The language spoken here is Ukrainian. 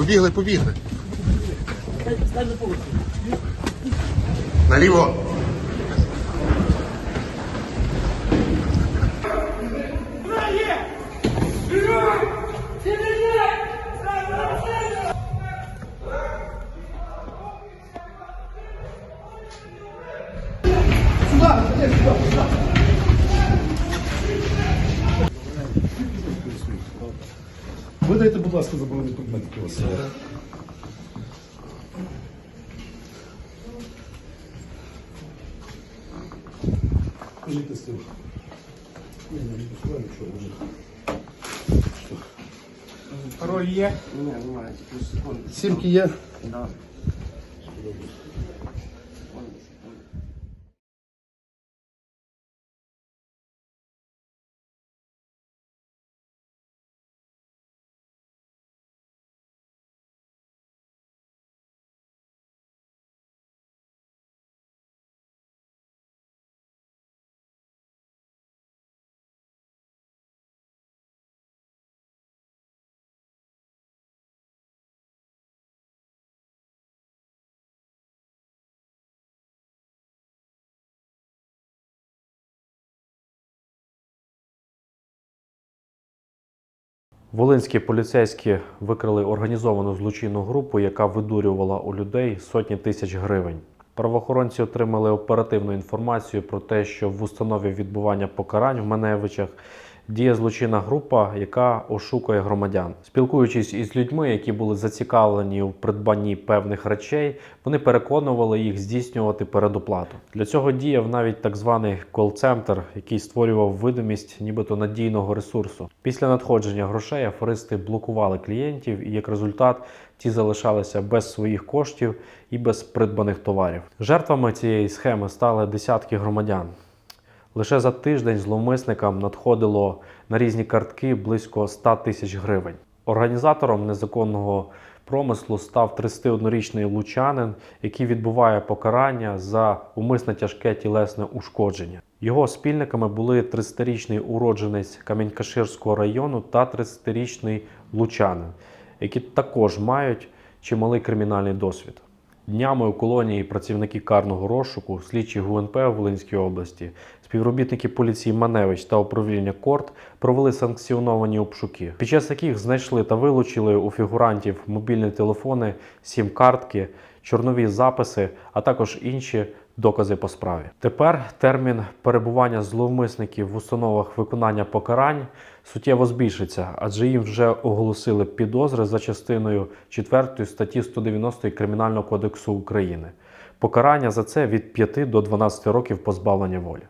Побігли, побігли. Наліво. Видайте, будь ласка, заборонені предмети у вас. є. Кажіть з тим. Ні, не відпускаю, нічого вже. Пароль є? Ні, немає, тільки секунду. Сімки є. Да. Волинські поліцейські викрили організовану злочинну групу, яка видурювала у людей сотні тисяч гривень. Правоохоронці отримали оперативну інформацію про те, що в установі відбування покарань в Маневичах діє злочинна група, яка ошукує громадян. Спілкуючись із людьми, які були зацікавлені у придбанні певних речей, вони переконували їх здійснювати передоплату. Для цього діяв навіть так званий кол-центр, який створював видимість нібито надійного ресурсу. Після надходження грошей аферисти блокували клієнтів, і як результат ті залишалися без своїх коштів і без придбаних товарів. Жертвами цієї схеми стали десятки громадян. Лише за тиждень зловмисникам надходило на різні картки близько 100 тисяч гривень. Організатором незаконного промислу став 31-річний лучанин, який відбуває покарання за умисне тяжке тілесне ушкодження. Його спільниками були 30-річний уродженець Камінькаширського району та 30-річний лучанин, які також мають чималий кримінальний досвід. Днями у колонії працівники карного розшуку, слідчі ГУНП в Волинській області, співробітники поліції Маневич та управління Корт провели санкціоновані обшуки, під час яких знайшли та вилучили у фігурантів мобільні телефони, сім-картки, чорнові записи, а також інші докази по справі. Тепер термін перебування зловмисників в установах виконання покарань суттєво збільшиться, адже їм вже оголосили підозри за частиною 4 статті 190 Кримінального кодексу України. Покарання за це від 5 до 12 років позбавлення волі.